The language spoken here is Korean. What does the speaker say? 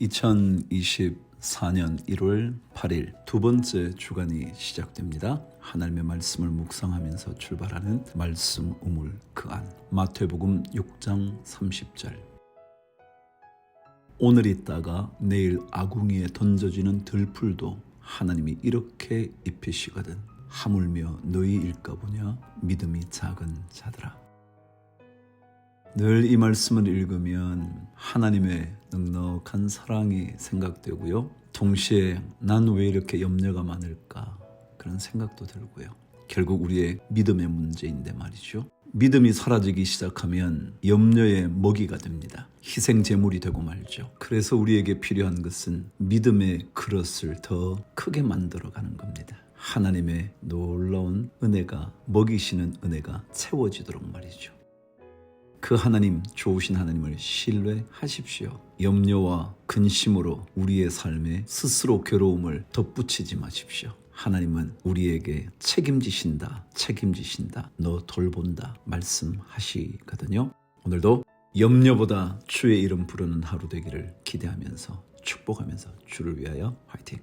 2024년 1월 8일 두 번째 주간이 시작됩니다. 하나님의 말씀을 묵상하면서 출발하는 말씀 우물 그 안. 마태복음 6장 30절. 오늘 있다가 내일 아궁이에 던져지는 들풀도 하나님이 이렇게 입히시거든. 하물며 너희 일까 보냐 믿음이 작은 자들아. 늘 이 말씀을 읽으면 하나님의 넉넉한 사랑이 생각되고요. 동시에 난 왜 이렇게 염려가 많을까 그런 생각도 들고요. 결국 우리의 믿음의 문제인데 말이죠. 믿음이 사라지기 시작하면 염려의 먹이가 됩니다. 희생 제물이 되고 말죠. 그래서 우리에게 필요한 것은 믿음의 그릇을 더 크게 만들어 가는 겁니다. 하나님의 놀라운 은혜가 먹이시는 은혜가 채워지도록 말이죠. 그 하나님 좋으신 하나님을 신뢰하십시오. 염려와 근심으로 우리의 삶에 스스로 괴로움을 덧붙이지 마십시오. 하나님은 우리에게 책임지신다, 책임지신다, 너 돌본다 말씀하시거든요. 오늘도 염려보다 주의 이름 부르는 하루 되기를 기대하면서 축복하면서 주를 위하여 화이팅!